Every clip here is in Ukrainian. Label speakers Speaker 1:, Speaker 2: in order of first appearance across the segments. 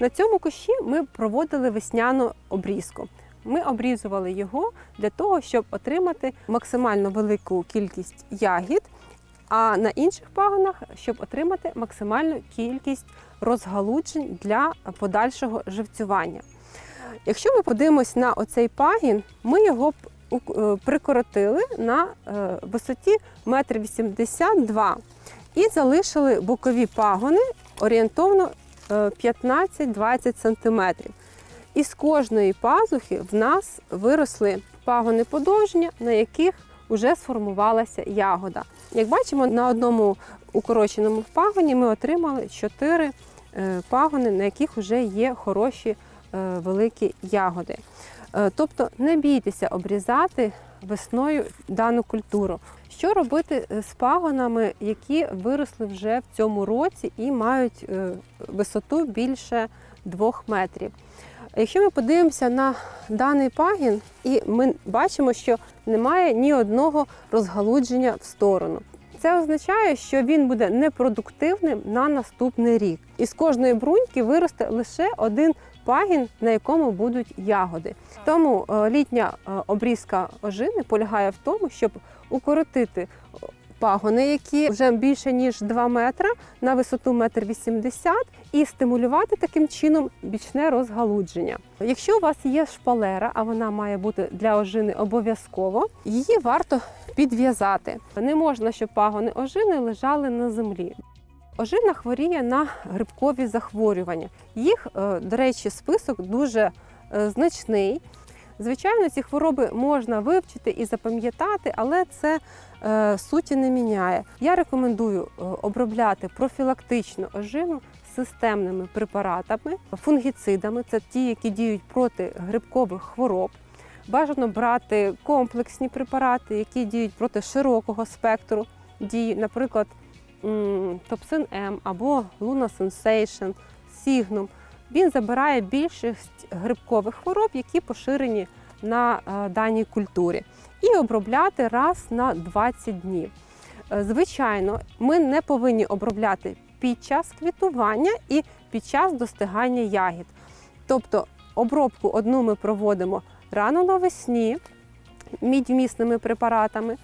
Speaker 1: На цьому кущі ми проводили весняну обрізку. Ми обрізували його для того, щоб отримати максимально велику кількість ягід, а на інших пагонах, щоб отримати максимальну кількість розгалуджень для подальшого живцювання. Якщо ми подивимось на оцей пагін, ми його е, прикоротили на е, висоті 1,82 м і залишили бокові пагони орієнтовно 15-20 см. І з кожної пазухи в нас виросли пагони подовження, на яких вже сформувалася ягода. Як бачимо, на одному укороченому пагоні ми отримали 4 е, пагони, на яких вже є хороші е, великі ягоди. Е, Тобто не бійтеся обрізати весною дану культуру. Що робити з пагонами, які виросли вже в цьому році і мають е, висоту більше 2 метрів? Якщо ми подивимося на даний пагін, і ми бачимо, що немає ні одного розгалудження в сторону. Це означає, що він буде непродуктивним на наступний рік. І з кожної бруньки виросте лише один пагін, на якому будуть ягоди. Тому е, літня е, обрізка ожини полягає в тому, щоб укоротити пагони, які вже більше ніж 2 метра на висоту 1,80 м і стимулювати таким чином бічне розгалудження. Якщо у вас є шпалера, а вона має бути для ожини обов'язково, її варто підв'язати. Не можна, щоб пагони ожини лежали на землі. Ожина хворіє на грибкові захворювання. Їх, е, до речі, список дуже е, значний. Звичайно, ці хвороби можна вивчити і запам'ятати, але це суті не міняє. Я рекомендую е, обробляти профілактично ожину системними препаратами, фунгіцидами це ті, які діють проти грибкових хвороб. Бажано брати комплексні препарати, які діють проти широкого спектру дії, наприклад, Топсин М або Luna Sensation, Signum. Він забирає більшість грибкових хвороб, які поширені на е, даній культурі, і обробляти раз на 20 днів. Е, Звичайно, ми не повинні обробляти під час квітування і під час достигання ягід. Тобто обробку одну ми проводимо рано навесні мідьмісними препаратами.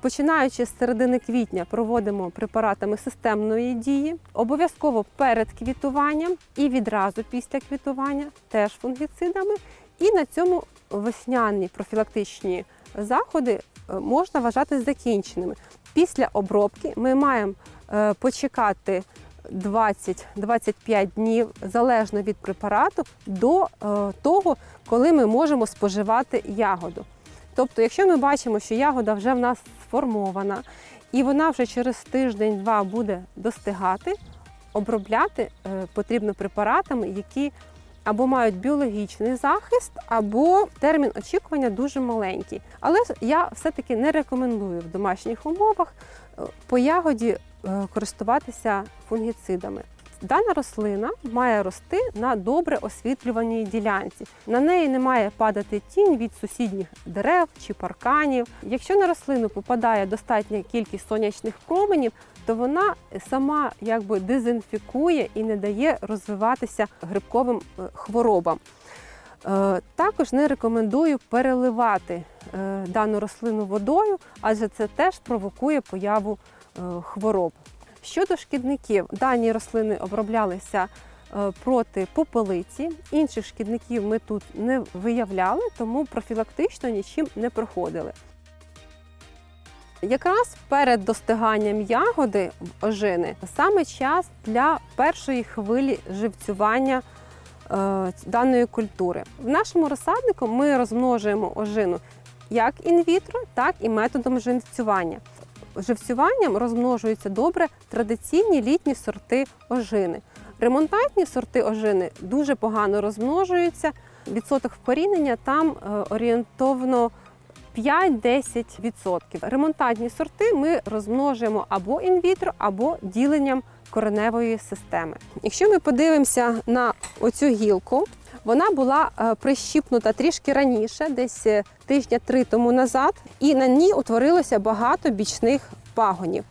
Speaker 1: Починаючи з середини квітня, проводимо препаратами системної дії, обов'язково перед квітуванням і відразу після квітування, теж фунгіцидами. І на цьому весняні профілактичні заходи е, можна вважати закінченими. Після обробки ми маємо е, почекати 20-25 днів залежно від препарату до е, того, коли ми можемо споживати ягоду. Тобто, якщо ми бачимо, що ягода вже в нас сформована і вона вже через тиждень-два буде достигати, обробляти потрібно препаратами, які або мають біологічний захист, або термін очікування дуже маленький. Але я все-таки не рекомендую в домашніх умовах е, по ягоді е, користуватися фунгіцидами. Дана рослина має рости на добре освітлюваній ділянці. На неї не має падати тінь від сусідніх дерев чи парканів. Якщо на рослину попадає достатня кількість сонячних променів, то вона сама якби дезінфікує і не дає розвиватися грибковим е, хворобам. Е, Також не рекомендую переливати е, дану рослину водою, адже це теж провокує появу хвороб. Щодо шкідників, дані рослини оброблялися е, проти попелиці. Інших шкідників ми тут не виявляли, тому профілактично нічим не проходили. Якраз перед достиганням ягоди ожини саме час для першої хвилі живцювання е, даної культури. В нашому розсаднику ми розмножуємо ожину як інвітро, так і методом живцювання. Живцюванням розмножуються добре традиційні літні сорти ожини. Ремонтантні сорти ожини дуже погано розмножуються. Відсоток вкорінення там е, орієнтовно 5-10%. Ремонтантні сорти ми розмножуємо або інвітро, або діленням кореневої системи. Якщо ми подивимося на оцю гілку, вона була е, прищіпнута трішки раніше, десь е, тижня три тому назад, і на ній утворилося багато бічних пагонів.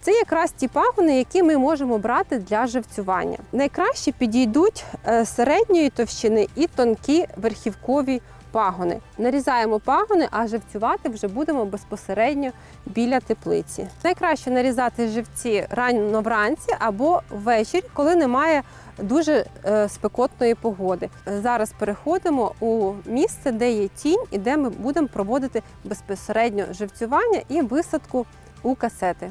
Speaker 1: Це якраз ті пагони, які ми можемо брати для живцювання. Найкраще підійдуть е, середньої товщини і тонкі верхівкові пагони. Нарізаємо пагони, а живцювати вже будемо безпосередньо біля теплиці. Найкраще нарізати живці рано вранці або ввечері, коли немає дуже е, спекотної погоди. Зараз переходимо у місце, де є тінь, і де ми будемо проводити безпосередньо живцювання і висадку у касети.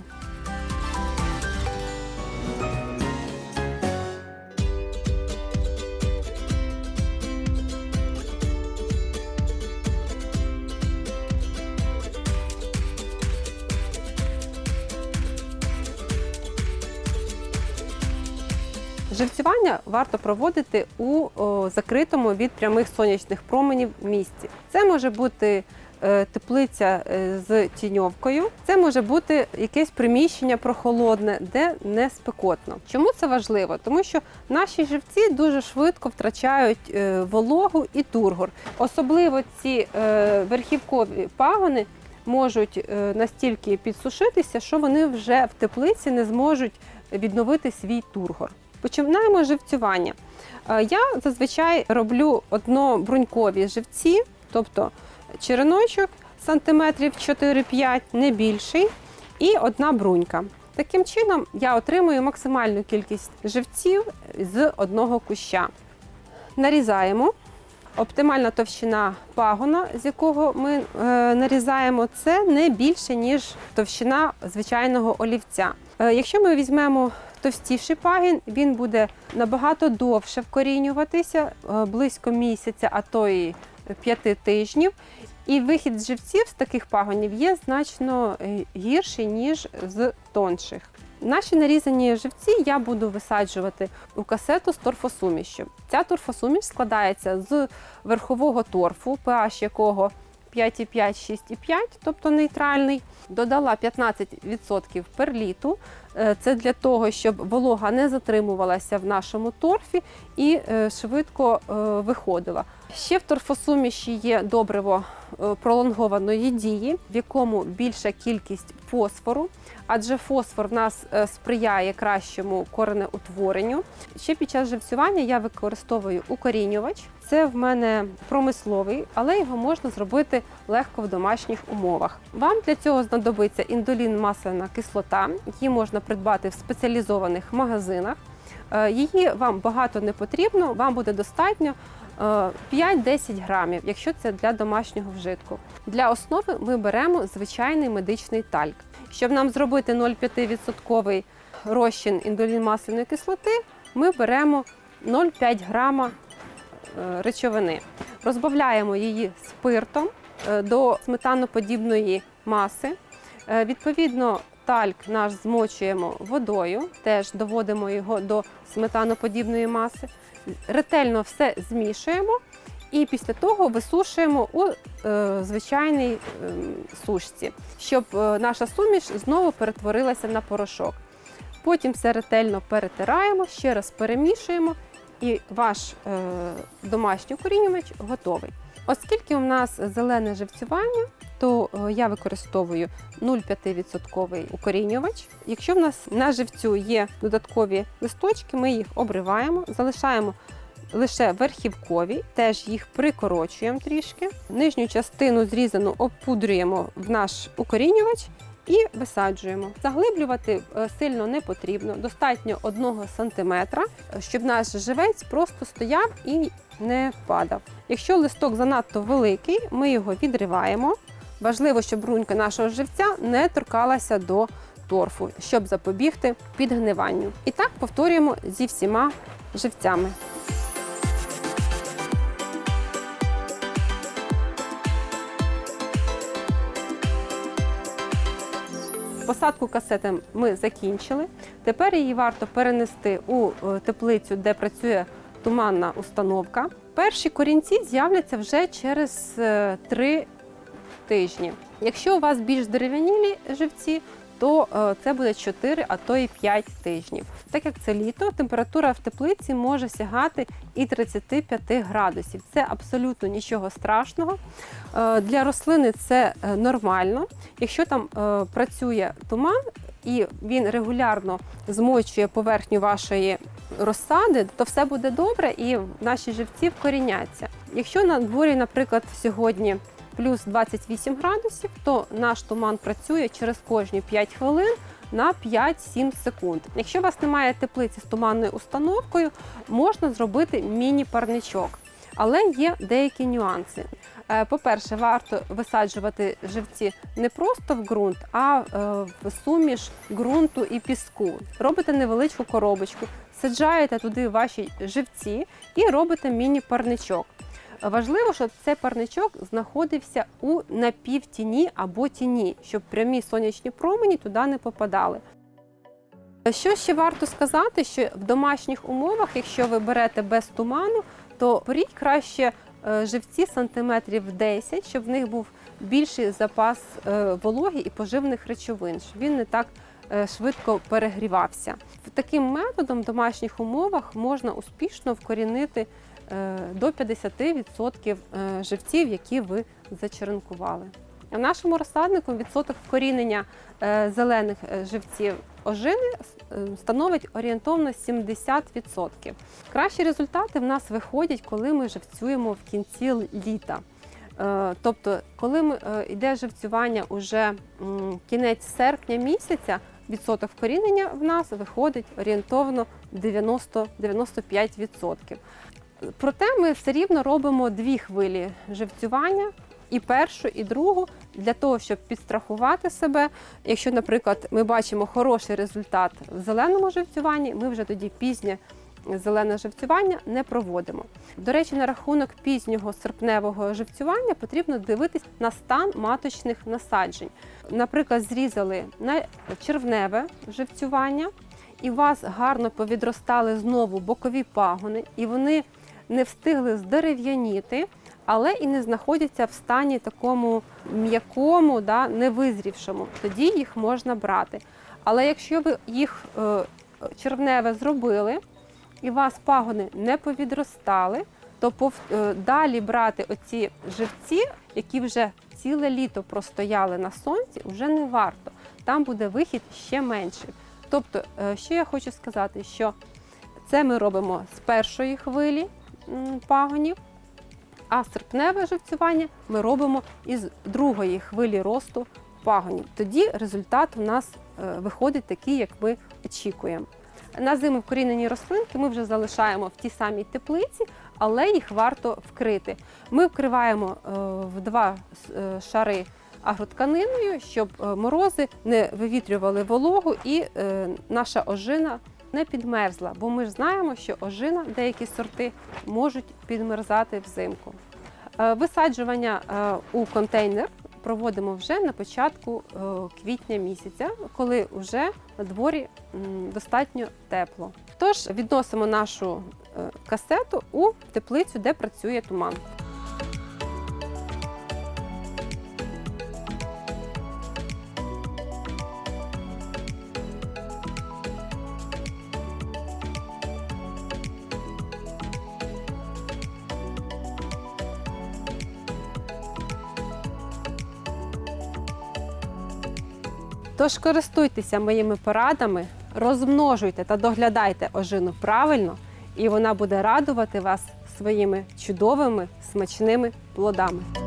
Speaker 1: Живцювання варто проводити у закритому від прямих сонячних променів місці. Це може бути е, теплиця е, з тіньовкою, це може бути якесь приміщення прохолодне, де не спекотно. Чому це важливо? Тому що наші живці дуже швидко втрачають е, вологу і тургор. Особливо ці верхівкові пагони можуть настільки підсушитися, що вони вже в теплиці не зможуть відновити свій тургор. Починаємо живцювання. Е, Я зазвичай роблю однобрунькові живці, тобто череночок сантиметрів 4-5, не більший, і одна брунька. Таким чином я отримую максимальну кількість живців з одного куща. Нарізаємо. Оптимальна товщина пагона, з якого ми е, нарізаємо, це не більше, ніж товщина звичайного олівця. Е, якщо ми візьмемо товстіший пагін, він буде набагато довше вкорінюватися, е, близько місяця, а то і п'яти тижнів. І вихід з живців з таких пагонів є значно е, гірший, ніж з тонших. Наші нарізані живці я буду висаджувати у касету з торфосумішю. Ця торфосуміш складається з верхового торфу, pH якого 5,5, 6,5, тобто нейтральний. Додала 15% перліту. Е, Це для того, щоб волога не затримувалася в нашому торфі і е, швидко е, виходила. Ще в торфосуміші є добриво пролонгованої дії, в якому більша кількість фосфору, адже фосфор в нас сприяє кращому коренеутворенню. Ще під час живцювання я використовую укорінювач. Це в мене промисловий, але його можна зробити легко в домашніх умовах. Вам для цього знадобиться індолін масляна кислота, її можна придбати в спеціалізованих магазинах. Е, Її вам багато не потрібно, вам буде достатньо е, 5-10 грамів, якщо це для домашнього вжитку. Для основи ми беремо звичайний медичний тальк. Щоб нам зробити 0,5% розчин індолін масляної кислоти, ми беремо 0,5 грама е, речовини. Розбавляємо її спиртом е, до сметаноподібної маси. Е, Відповідно, тальк наш змочуємо водою, теж доводимо його до сметаноподібної маси. Ретельно все змішуємо і після того висушуємо у е, звичайній е, сушці, щоб е, наша суміш знову перетворилася на порошок. Потім все ретельно перетираємо, ще раз перемішуємо, і ваш е, домашній укорінювач готовий. Оскільки у нас зелене живцювання, то е, я використовую 0,5% укорінювач. Якщо в нас на живцю є додаткові листочки, ми їх обриваємо, залишаємо лише верхівкові, теж їх прикорочуємо трішки. Нижню частину зрізану обпудрюємо в наш укорінювач і висаджуємо. Заглиблювати е, сильно не потрібно, достатньо 1 см, щоб наш живець просто стояв і не падав. Якщо листок занадто великий, ми його відриваємо. Важливо, щоб рунька нашого живця не торкалася до торфу, щоб запобігти підгниванню. І так повторюємо зі всіма живцями. Посадку касети ми закінчили. Тепер її варто перенести у е, теплицю, де працює туманна установка. Перші корінці з'являться вже через е, 3 тижні. Якщо у вас більш дерев'янілі живці, то е, це буде 4, а то і 5 тижнів. Так як це літо, температура в теплиці може сягати і 35 градусів. Це абсолютно нічого страшного. Е, Для рослини це е, нормально. Якщо там працює туман і він регулярно змочує поверхню вашої розсади, то все буде добре і наші живці вкоріняться. Якщо на дворі, наприклад, сьогодні плюс 28 градусів, то наш туман працює через кожні 5 хвилин на 5-7 секунд. Якщо у вас немає теплиці з туманною установкою, можна зробити міні-парничок. Але є деякі нюанси. Е, По-перше, варто висаджувати живці не просто в ґрунт, а е, в суміш ґрунту і піску. Робите невеличку коробочку, саджаєте туди ваші живці і робите міні-парничок. Важливо, щоб цей парничок знаходився у напівтіні або тіні, щоб прямі сонячні промені туди не попадали. Що ще варто сказати, що в домашніх умовах, якщо ви берете без туману, то беріть краще е, живці сантиметрів 10, щоб в них був більший запас е, вологи і поживних речовин, щоб він не так е, швидко перегрівався. Таким методом в домашніх умовах можна успішно вкорінити до 50% е, живців, які ви зачеренкували. В нашому розсаднику відсоток вкорінення е, зелених е, живців ожини е, становить орієнтовно 70%. Кращі результати в нас виходять, коли ми живцюємо в кінці літа. Е, Тобто, коли е, йде живцювання уже кінець серпня місяця, відсоток вкорінення в нас виходить орієнтовно 90-95%. Проте ми все рівно робимо дві хвилі живцювання. І першу, і другу для того, щоб підстрахувати себе. Якщо, наприклад, ми бачимо хороший результат в зеленому живцюванні, ми вже тоді пізнє зелене живцювання не проводимо. До речі, на рахунок пізнього серпневого живцювання потрібно дивитись на стан маточних насаджень. Наприклад, зрізали на червневе живцювання, і у вас гарно повідростали знову бокові пагони, і вони не встигли здерев'яніти, але і не знаходяться в стані такому м'якому, да, невизрівшому. Тоді їх можна брати. Але якщо ви їх е, червневе зробили, і вас пагони не повідростали, то е, далі брати оці живці, які вже ціле літо простояли на сонці, вже не варто. Там буде вихід ще менший. Тобто, е, що я хочу сказати, що це ми робимо з першої хвилі пагонів, а серпневе живцювання ми робимо із другої хвилі росту пагонів. Тоді результат у нас е, виходить такий, як ми очікуємо. На зиму вкорінені рослинки ми вже залишаємо в тій самій теплиці, але їх варто вкрити. Ми вкриваємо е, в два е, шари агротканиною, щоб морози не вивітрювали вологу і наша ожина не підмерзла, бо ми ж знаємо, що ожина, деякі сорти можуть підмерзати взимку. Е, Висаджування е, у контейнер проводимо вже на початку е, квітня місяця, коли вже на дворі достатньо тепло. Тож відносимо нашу касету у теплицю, де працює туман. Тож користуйтеся моїми порадами, розмножуйте та доглядайте ожину правильно, і вона буде радувати вас своїми чудовими смачними плодами.